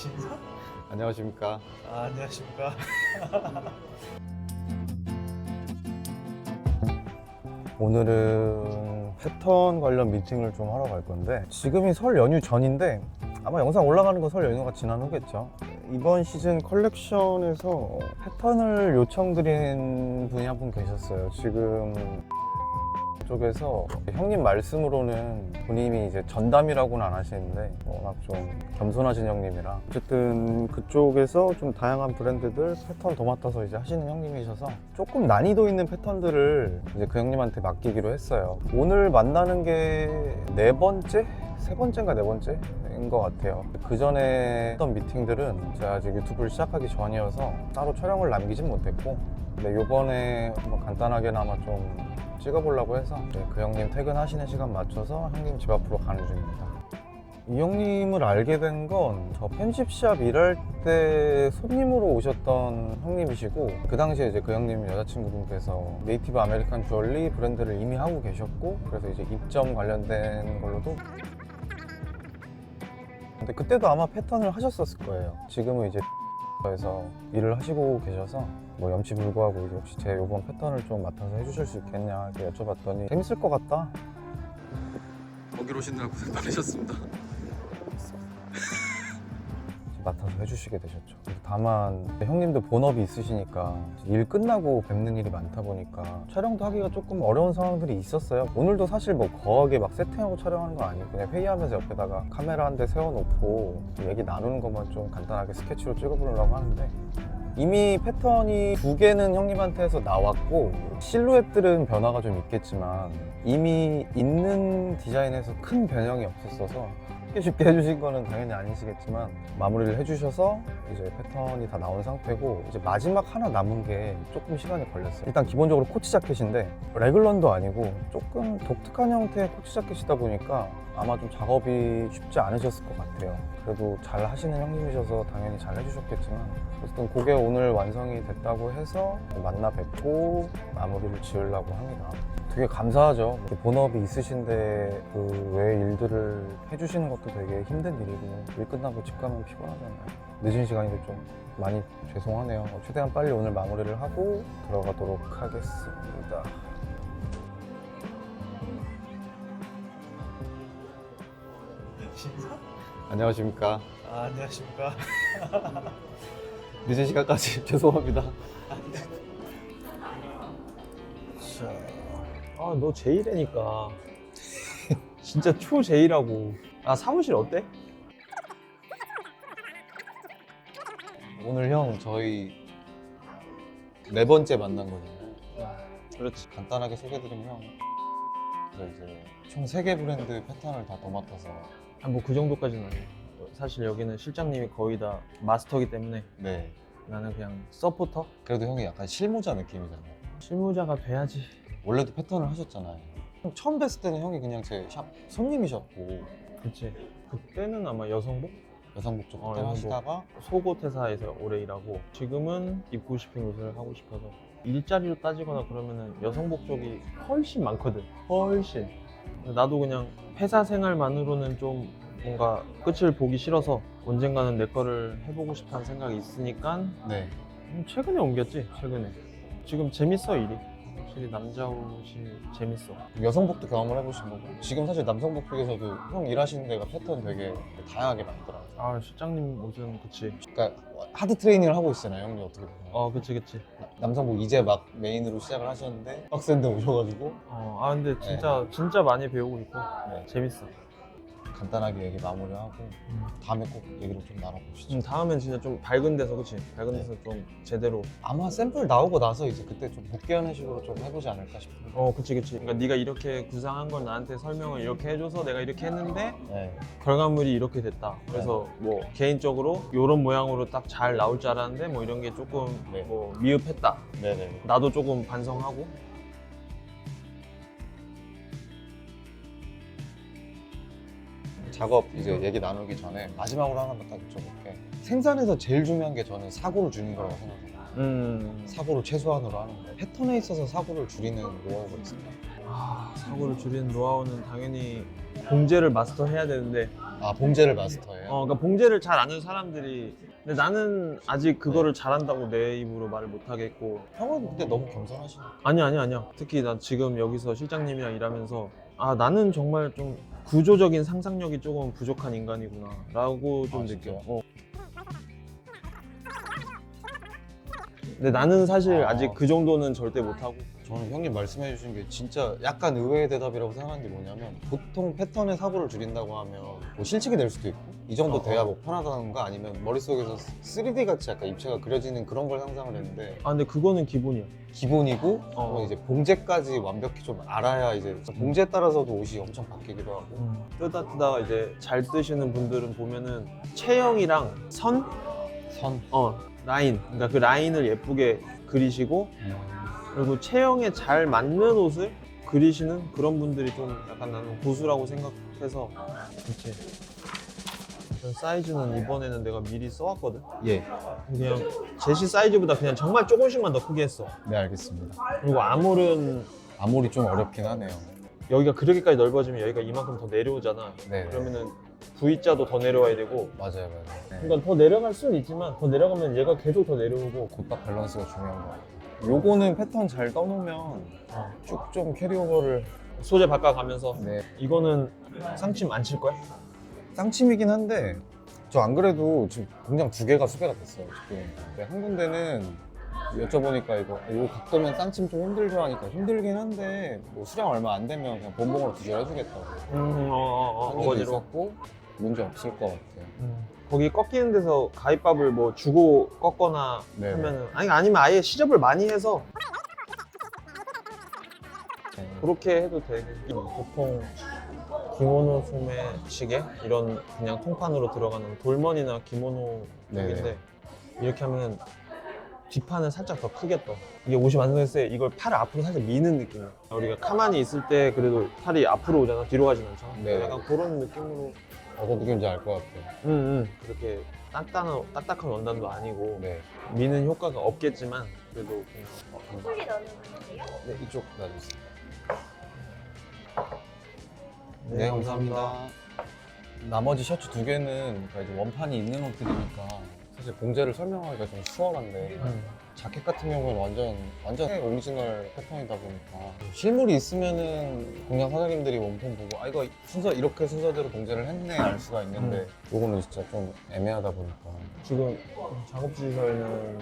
진짜? 안녕하십니까. 아, 안녕하십니까. 오늘은 패턴 관련 미팅을 좀 하러 갈 건데 지금이 설 연휴 전인데 아마 영상 올라가는 건 설 연휴가 지난 후겠죠. 이번 시즌 컬렉션에서 패턴을 요청드린 분이 한 분 계셨어요. 지금 쪽에서 형님 말씀으로는 본인이 이제 전담이라고는 안 하시는데 워낙 좀 겸손하신 형님이라 어쨌든 그쪽에서 좀 다양한 브랜드들 패턴 더 맡아서 이제 하시는 형님이셔서 조금 난이도 있는 패턴들을 이제 그 형님한테 맡기기로 했어요. 오늘 만나는 게 네 번째? 세 번째인가 네 번째인 것 같아요. 그 전에 했던 미팅들은 제가 아직 유튜브를 시작하기 전이어서 따로 촬영을 남기진 못했고 근데 요번에 한번 간단하게나마 좀 찍어보려고 해서 네, 그 형님 퇴근하시는 시간 맞춰서 형님 집 앞으로 가는 중입니다. 이 형님을 알게 된 건 저 편집샵 일할 때 손님으로 오셨던 형님이시고 그 당시에 이제 그 형님 여자친구분께서 네이티브 아메리칸 주얼리 브랜드를 이미 하고 계셨고 그래서 이제 입점 관련된 걸로도 근데 그때도 아마 패턴을 하셨었을 거예요. 지금은 이제 에서 일을 하시고 계셔서 뭐 염치 불구하고 이제 혹시 제 요번 패턴을 좀 맡아서 해주실 수 있겠냐 이렇게 여쭤봤더니 재밌을 것 같다. 거기로 오시느라 고생 많으셨습니다. 해주시게 되셨죠. 다만 형님도 본업이 있으시니까 일 끝나고 뵙는 일이 많다 보니까 촬영도 하기가 조금 어려운 상황들이 있었어요. 오늘도 사실 뭐 거하게 막 세팅하고 촬영하는 거 아니고 그냥 회의하면서 옆에다가 카메라 한 대 세워놓고 얘기 나누는 것만 좀 간단하게 스케치로 찍어보려고 하는데 이미 패턴이 두 개는 형님한테서 나왔고 실루엣들은 변화가 좀 있겠지만 이미 있는 디자인에서 큰 변형이 없었어서 쉽게 쉽게 해주신 거는 당연히 아니시겠지만 마무리를 해주셔서 이제 패턴이 다 나온 상태고 이제 마지막 하나 남은 게 조금 시간이 걸렸어요. 일단 기본적으로 코치 자켓인데 레글런도 아니고 조금 독특한 형태의 코치 자켓이다 보니까 아마 좀 작업이 쉽지 않으셨을 것 같아요 그래도 잘 하시는 형님이셔서 당연히 잘 해주셨겠지만 어쨌든 그게 오늘 완성이 됐다고 해서 만나 뵙고 마무리를 지으려고 합니다 되게 감사하죠. 본업이 있으신데 그 외의 일들을 해주시는 것도 되게 힘든 일이고 일 끝나고 집 가면 피곤하잖아요. 늦은 시간인데 좀 많이 죄송하네요. 최대한 빨리 오늘 마무리를 하고 들어가도록 하겠습니다. 진짜? 안녕하십니까. 아, 안녕하십니까. 늦은 시간까지 죄송합니다. 아, 너 제이라니까. 진짜 초 제이라고. 아, 사무실 어때? 오늘 형 저희 네 번째 만난 거잖아요. 그렇지. 간단하게 소개드리면 그래서 이제 총 세 개 브랜드 패턴을 다더 맡아서 아, 뭐 그 정도까지는 아니에요. 사실 여기는 실장님이 거의 다 마스터기 때문에 네 나는 그냥 서포터? 그래도 형이 약간 실무자 느낌이잖아요. 실무자가 돼야지. 원래도 패턴을 하셨잖아요. 형 처음 뵀을 때는 형이 그냥 제 샵 손님이셨고 그치. 그때는 아마 여성복? 여성복 쪽 어, 패턴 여성복. 하시다가 속옷 회사에서 오래 일하고 지금은 입고 싶은 옷을 하고 싶어서 일자리로 따지거나 그러면은 여성복 쪽이 훨씬 많거든. 훨씬. 나도 그냥 회사 생활만으로는 좀 뭔가 끝을 보기 싫어서 언젠가는 내 거를 해보고 싶다는 생각이 있으니까 네. 음, 최근에 옮겼지 최근에. 지금 재밌어 일이. 확실히 남자 옷이 재밌어. 여성복도 경험을 해보신 거고. 지금 사실 남성복 쪽에서도 형 일하시는 데가 패턴 되게 다양하게 많더라고요. 아 실장님 옷은 그치. 그러니까 하드 트레이닝을 하고 있잖아요, 형님 어떻게 보면. 어 그치 그치 남성복 이제 막 메인으로 시작을 하셨는데 빡센데 오셔가지고? 어, 아 근데 진짜 진짜 많이 배우고 있고. 네, 재밌어 간단하게 얘기 마무리하고 다음에 꼭 얘기를 좀 나눠보시죠. 음, 다음엔 진짜 좀 밝은 데서 그치 밝은 데서 좀 제대로 아마 샘플 나오고 나서 이제 그때 좀 복귀하는 식으로 좀 해보지 않을까 싶은데. 어 그치 그치 그러니까 네가 이렇게 구상한 걸 나한테 설명을 이렇게 해줘서 내가 이렇게 했는데 네. 결과물이 이렇게 됐다 그래서 뭐 개인적으로 이런 모양으로 딱 잘 나올 줄 알았는데 뭐 이런 게 조금 네. 뭐 미흡했다 네네. 나도 조금 반성하고 작업 이제 얘기 나누기 전에 마지막으로 하나만 딱 여쭤볼게. 생산에서 제일 중요한 게 저는 사고를 줄이는 거라고 생각해요. 음 사고를 최소한으로 하는 거. 패턴에 있어서 사고를 줄이는 노하우가 있을까? 아, 사고를 줄이는 노하우는 당연히 봉제를 마스터해야 되는데 아 봉제를 마스터해요? 어, 그러니까 봉제를 잘 아는 사람들이 근데 나는 아직 그거를 잘한다고 내 입으로 말을 못 하겠고 형은 근데 너무 겸손하시네 아니 아니 아니야 특히 나 지금 여기서 실장님이랑 일하면서 아 나는 정말 좀 구조적인 상상력이 조금 부족한 인간이구나 라고 좀 아, 느껴? 어. 근데 나는 사실 아. 아 직 그 정도는 절대 못하고 저는 형님 말씀해 주신 게 진짜 약간 의외의 대답이라고 생각하는 게 뭐냐면 보통 패턴의 사고를 줄인다고 하면 뭐 실직이 될 수도 있고 이 정도 어, 돼야 어. 뭐 편하다던가 아니면 머릿속에서 3D 같이 약간 입체가 그려지는 그런 걸 상상을 했는데 아 근데 그거는 기본이야. 기본이고 어. 어, 이제 봉제까지 완벽히 좀 알아야 이제 봉제에 따라서도 옷이 엄청 바뀌기도 하고. 뜨다 뜨다가 이제 잘 뜨시는 분들은 보면은 체형이랑 선, 선. 어 라인. 그러니까 그 라인을 예쁘게 그리시고 그리고 체형에 잘 맞는 옷을 그리시는 그런 분들이 좀 약간 나는 고수라고 생각해서. 이런 사이즈는 이번에는 내가 미리 써왔거든? 예. 그냥 제시 사이즈보다 그냥 정말 조금씩만 더 크게 했어. 네 알겠습니다. 그리고 아몰은 아무리 좀 어렵긴 하네요. 여기가 그렇게까지 넓어지면 여기가 이만큼 더 내려오잖아. 네. 그러면은 V자도 더 내려와야 되고 맞아요 맞아요. 네. 그러니까 더 내려갈 수는 있지만 더 내려가면 얘가 계속 더 내려오고. 곧딱 밸런스가 중요한 것 같아요. 요거는 패턴 잘 떠놓으면 쭉좀 캐리오버를 소재 바꿔가면서? 네. 이거는 쌍침 안 칠 거야? 쌍침이긴 한데 저 안 그래도 지금 공장 두 개가 수배가 됐어요 지금 근데 한 군데는 여쭤보니까 이거 이거 각도면 쌍침 좀 힘들죠 하니까 힘들긴 한데 뭐 수량 얼마 안 되면 그냥 본봉으로 기절해주겠다고 음, 어, 어, 어, 한 군데 어거지로. 있었고 문제 없을 것 같아요 음. 거기 꺾이는 데서 가위밥을 뭐 주고 꺾거나 네. 하면은 아니 아니면 아예 시접을 많이 해서 그렇게 해도 돼. 보통 기모노 소매 시계 이런 그냥 통판으로 들어가는 돌머리나 기모노 네네. 쪽인데 이렇게 하면 뒷판은 살짝 더 크게 떠. 이게 옷이 완성했을 때 이걸 팔을 앞으로 살짝 미는 느낌이야. 우리가 가만히 있을 때 그래도 팔이 앞으로 오잖아. 뒤로 가진 않잖아. 네. 약간 그런 느낌으로 어떤 느낌인지 알 것 같아요 응, 응. 그렇게 딱딱한, 딱딱한 원단도 아니고 네, 미는 효과가 없겠지만 그래도 그냥 어, 소리 넣는 건데요? 네 이쪽 놔주세요 네, 네, 감사합니다. 나머지 셔츠 두 개는 그러니까 이제 원판이 있는 옷들이니까 사실 봉제를 설명하기가 좀 수월한데 음. 자켓 같은 경우는 완전 완전 오리지널 패턴이다 보니까 실물이 있으면은 공장 사장님들이 원품 보고 아 이거 순서 이렇게 순서대로 봉제를 했네 알 수가 있는데 요거는 진짜 좀 애매하다 보니까 지금 작업실에서는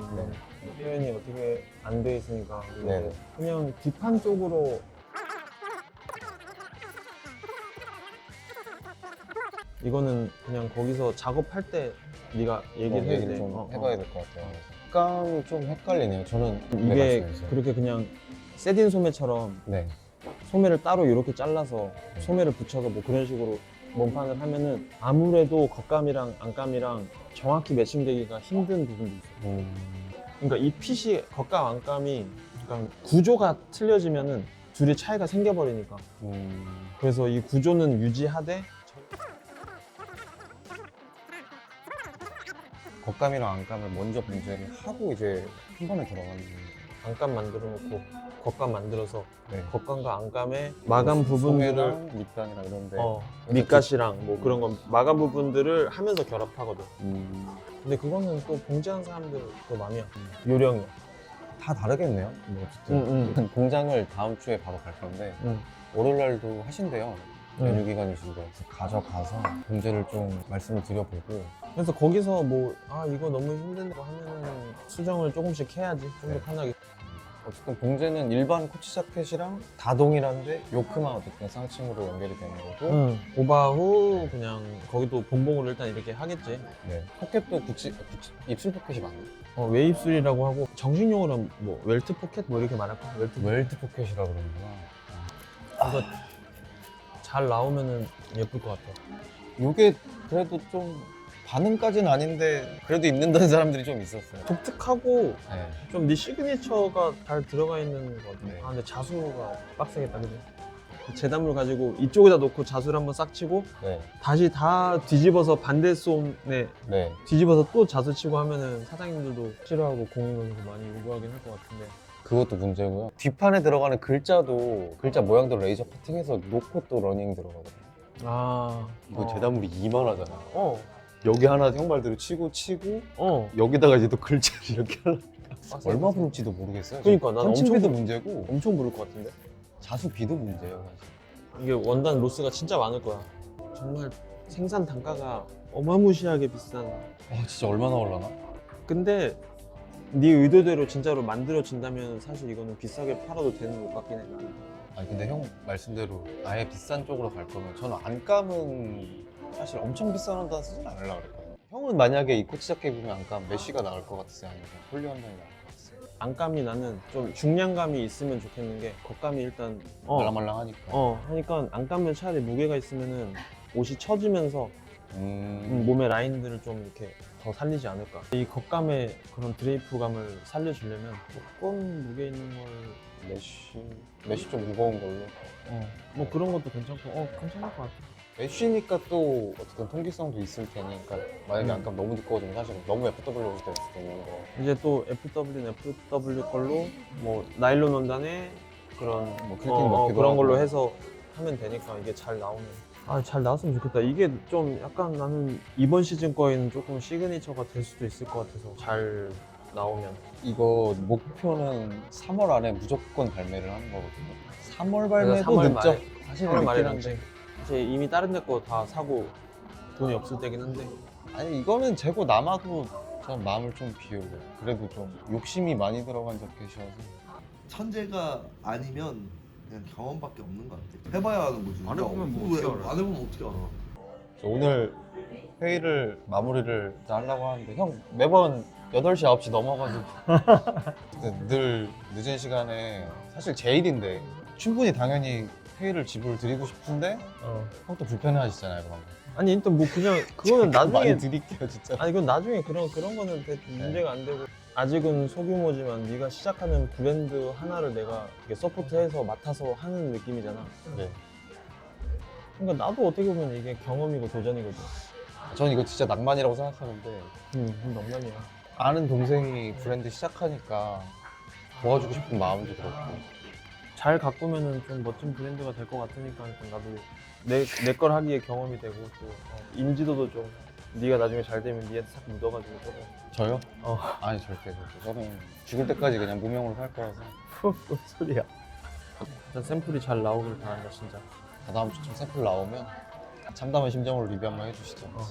표현이 어떻게 안 돼 있으니까 네. 그냥 뒷판 쪽으로 이거는 그냥 거기서 작업할 때 네가 얘기를 어, 해야 돼. 좀 어, 어. 해봐야 될것 같아요. 색감이 좀 헷갈리네요. 저는 네, 이게. 그렇게 그냥 세딘 소매처럼 네. 소매를 따로 이렇게 잘라서 소매를 붙여서 뭐 그런 식으로 몸판을 하면은 아무래도 겉감이랑 안감이랑 정확히 매칭되기가 힘든 부분도 있어요. 음, 그러니까 이 핏이 겉감 안감이 약간 구조가 틀려지면은 둘이 차이가 생겨버리니까 음, 그래서 이 구조는 유지하되 겉감이랑 안감을 먼저 봉제를 하고 이제 한 번에 들어가는 거예요. 안감 만들어 놓고 겉감 만들어서 네. 겉감과 안감의 마감 부분들을 소매랑 밑단이랑 이런데 어, 밑가시랑 뭐 그런 거 마감 부분들을 하면서 결합하거든. 음, 근데 그거는 또 봉제한 사람들 또 마음이야. 요령이야. 다 다르겠네요. 뭐 어쨌든 응, 응. 공장을 다음 주에 바로 갈 건데 응. 월요일 날도 하신대요. 응. 연휴 기간이신데 그래서 가져가서 봉제를 좀 말씀을 드려보고 그래서 거기서 뭐 아 이거 너무 힘든다고 하면은 수정을 조금씩 해야지 좀 더 네. 편하게. 어쨌든 봉제는 일반 코치 자켓이랑 다 동일한데 요크만 어쨌든 쌍층으로 연결이 되는 거고 응. 오바 후 그냥 거기도 본봉으로 일단 이렇게 하겠지. 네. 포켓도 구찌, 구찌 입술 포켓이 많아요. 어, 웨입술이라고 하고 정식용어로는 뭐 웰트 포켓 뭐 이렇게 말할까? 웰트 포켓. 웰트 포켓이라 그러는구나. 이거 잘 나오면은 예쁠 것 같아. 요게 그래도 좀 반응까지는 아닌데 그래도 입는다는 사람들이 좀 있었어요. 독특하고 네. 좀 네 시그니처가 잘 들어가 있는 것 같아. 네. 아 근데 자수가 빡세겠다, 그지? 재단물 가지고 이쪽에다 놓고 자수를 한번 싹 치고 네. 다시 다 뒤집어서 반대 솜에 네. 뒤집어서 또 자수 치고 하면은 사장님들도 싫어하고 공인원에서 많이 요구하긴 할 것 같은데 그것도 문제고요. 뒷판에 들어가는 글자도 글자 모양도 레이저 커팅해서 놓고 또 러닝 들어가거든요. 아 이거 어. 재단물이 이만하잖아. 어 여기 하나 형 말대로 치고 치고 어. 여기다가 이제 또 글자를 이렇게 하려. 빡세, 얼마. 부를지도 모르겠어요. 그러니까 난 엄청 문제고 엄청 부를 것 같은데 자수비도 문제예요 사실. 이게 원단 로스가 진짜 많을 거야 정말 생산 단가가 어마무시하게 비싼 아 진짜 얼마나 올라나? 근데 네 의도대로 진짜로 만들어진다면 사실 이거는 비싸게 팔아도 되는 것 같긴 해 나는 아니 근데 형 말씀대로 아예 비싼 쪽으로 갈 거면 저는 안감은 사실 엄청 비싼 원단 쓰진 않으려고 그랬거든요. 형은 만약에 입고 시작해보면 안감 메쉬가 나을 것 같으세요? 아니면 폴리 원단이 나을 것 같으세요? 안감이 나는 좀 중량감이 있으면 좋겠는 게 겉감이 일단 어, 말랑말랑하니까. 어 하니까 안감은 차라리 무게가 있으면은 옷이 처지면서 음, 음, 몸의 라인들을 좀 이렇게 더 살리지 않을까 이 겉감의 그런 드레이프감을 살려주려면 조금 무게 있는 걸 메쉬 메쉬 좀 무거운 걸로. 어, 뭐 그런 것도 괜찮고 어 괜찮을 것 같아 메쉬니까 또 어쨌든 통기성도 있을 테니 그러니까 만약에 음. 안감 너무 두꺼워지면 사실 너무 FW 될 수도 있는 거. 이제 또 FW는 FW 걸로 뭐 나일론 원단에 그런 뭐 어, 어, 넣기도 그런 하고. 걸로 해서 하면 되니까 이게 잘 나오면 아 잘 나왔으면 좋겠다 이게 좀 약간 나는 이번 시즌 거에는 조금 시그니처가 될 수도 있을 것 같아서 잘 나오면 이거 목표는 3월 안에 무조건 발매를 하는 거거든요. 3월 그래서 발매도 3월 늦죠. 말에 사실 3월 늦긴 말이긴 한데. 한데 이제 이미 다른 데 거 다 사고 돈이 없을 때긴 한데 아니 이거는 재고 남아도 전 마음을 좀 비우고 그래도 좀 욕심이 많이 들어간 자켓이어서 천재가 아니면 그냥 경험밖에 없는 것 같아. 해봐야 하는 거지. 안 해보면 뭐 왜, 어떻게 알아? 안 해보면 어떻게 알아? 오늘 회의를 마무리를 다 하려고 하는데 형 매번 8시 9시 넘어가지고 근데 늘 늦은 시간에 사실 제 일인데 충분히 당연히 회의를 지불 드리고 싶은데 형또 불편해 하시잖아요 그런 거 아니 일단 뭐 그냥 그거는 나중에 많이 드릴게요 진짜 아니 그건 나중에 그런 그런 거는 대- 문제가 안 되고 아직은 소규모지만 네가 시작하는 브랜드 하나를 내가 이렇게 서포트해서 맡아서 하는 느낌이잖아. 네. 그러니까 나도 어떻게 보면 이게 경험이고 도전이거든. 저는 이거 진짜 낭만이라고 생각하는데 음, 농담이야. 아는 동생이 브랜드 시작하니까 도와주고 싶은 마음도 그렇고 잘 가꾸면은 좀 멋진 브랜드가 될 것 같으니까 일단 나도 내내 걸 하기에 경험이 되고 또 어, 인지도도 좀 네가 나중에 잘 되면 니한테 싹 묻어가지고 그래. 저요? 어. 아니 절대 절대 저는 죽을 때까지 그냥 무명으로 살 거라서 뭔 소리야. 일단 샘플이 잘 나오길 바란다 진짜. 다다음 주쯤 샘플 나오면 참담한 심정으로 리뷰 한번 해주시죠 어.